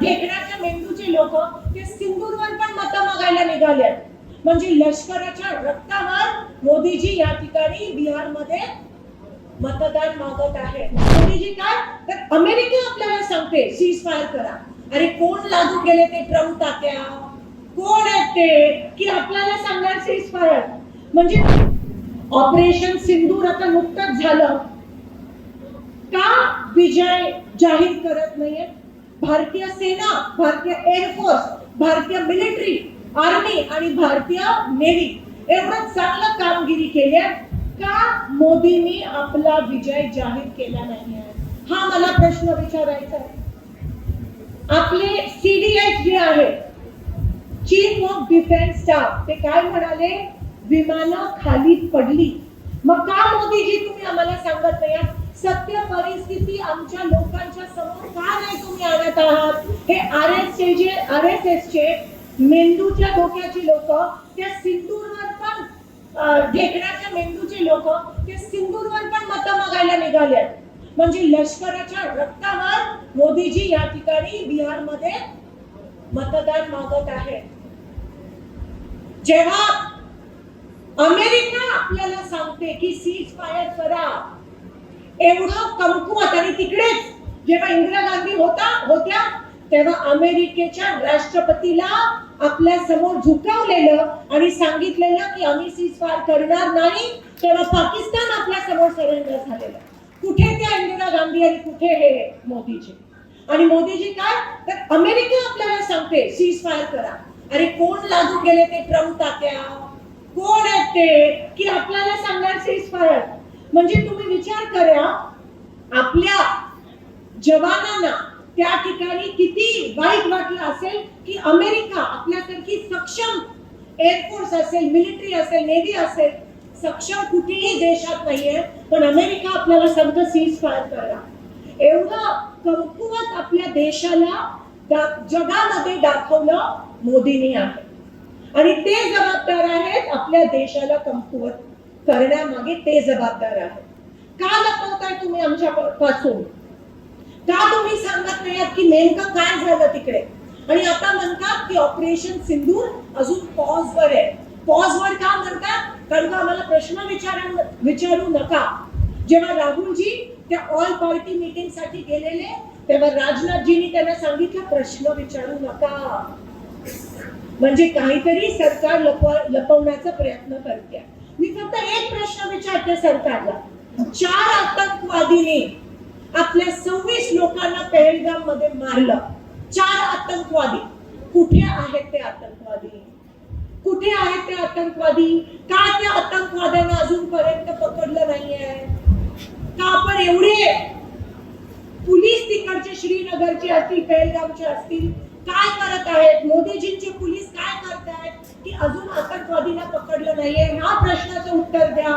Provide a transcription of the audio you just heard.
ढेकणाच्या मेंदूचे लोक ते सिंदूरवर पण मतं मागायला निघाले म्हणजे लष्कराच्या रक्तावर मोदीजी या ठिकाणी बिहारमध्ये मतदान मागत आहे मोदीजी काय? तर अमेरिका आपल्याला सांगते सीज फायर करा. अरे कोण लागू केले ते ट्रम्प तात्या? कोण आहेत ते? की आपल्याला सांगणार सीज फायर म्हणजे ऑपरेशन सिंदूर आता नुकतंच झालं. का विजय जाहीर करत नाहीये? भारतीय सेना भारतीय एअरफोर्स भारतीय मिलिटरी आर्मी आणि भारतीय नेव्ही एवढं चांगलं कामगिरी केली आहे. का मोदींनी आपला विजय जाहीर केला नाही आहे? हा मला प्रश्न विचारायचा आहे. आपले सीडीएस जे आहे चीफ ऑफ डिफेन्स स्टाफ ते काय म्हणाले? विमानं खाली पडली. मग का मोदीजी तुम्ही आम्हाला सांगत नाही? सत्य परिस्थिती आमच्या लोकांच्या समोर का नाही तुम्ही हे आर एस चे आर एस एस चे मेंदूच्या डोक्याची लोक त्या सिंदूरवर पण अं, ढेकणाच्या मेंदूचे लोक ते सिंदूरवर पण मतं मागायला निघाले म्हणजे लष्कराच्या रक्तावर मोदीजी या ठिकाणी बिहारमध्ये मतदान मागत आहे जेव्हा अमेरिका आपल्याला सांगते की सीज फायर करा एवढं कमकुवत आणि तिकडेच जेव्हा इंदिरा गांधी होता होत्या तेव्हा अमेरिकेच्या राष्ट्रपतीला आपल्यासमोर झुकवलेलं आणि सांगितलेलं की आम्ही सीज फायर करणार नाही तेव्हा पाकिस्तान आपल्यासमोर सरेंडर झालेलं. कुठे त्या इंदिरा गांधी आणि कुठे हे मोदीजी? आणि मोदीजी काय? तर अमेरिका आपल्याला सांगते सीज फायर करा. अरे कोण लागून गेले ते ट्रम्प तात्या? कोण आहेत ते? की आपल्याला सांगणार सीज फायर म्हणजे तुम्ही विचार करा आपल्या जवानांना त्या ठिकाणी किती वाईट वाटलं असेल की अमेरिका आपल्यासारखी सक्षम एअरफोर्स असेल मिलिटरी असेल नेव्ही असेल सक्षम कुठेही देशात नाहीये पण अमेरिका आपल्याला सगळं सीज फायर करा. एवढं कमकुवत आपल्या देशाला जगामध्ये दाखवलं मोदींनी आहे. आणि ते जबाबदार आहेत आपल्या देशाला कमकुवत करण्यामागे ते जबाबदार आहेत. का लपवताय तुम्ही आमच्या पासून का तुम्ही सांगत नाही की नेमकं काय झालं तिकडे? आणि आता म्हणतात की ऑपरेशन सिंदूर अजून पॉज वर आहे. पॉज वर का म्हणतात कारण का आम्हाला प्रश्न विचारा विचारू नका. जेव्हा राहुलजी त्या ऑल पार्टी मीटिंगसाठी गेलेले तेव्हा राजनाथजींनी त्यांना सांगितलं प्रश्न विचारू नका. म्हणजे काहीतरी सरकार लपव लपवण्याचा प्रयत्न करते मी फक्त एक प्रश्न विचारते सरकारला. चार आतंकवादीने आपल्या सव्वीस लोकांना पेहेलगाममध्ये मारलं. चार आतंकवादी. कुठे आहेत ते आतंकवादी? कुठे आहेत ते आतंकवादी? का त्या आतंकवाद्यांना अजूनपर्यंत पकडलं नाहीये? का आपण एवढे पोलीस तिकडचे श्रीनगरचे असतील पहलगामचे असतील काय करत आहेत? मोदीजींचे पोलीस काय करत आहेत की अजून आतंकवादीला पकडलं नाहीये? ह्या प्रश्नाचं उत्तर द्या.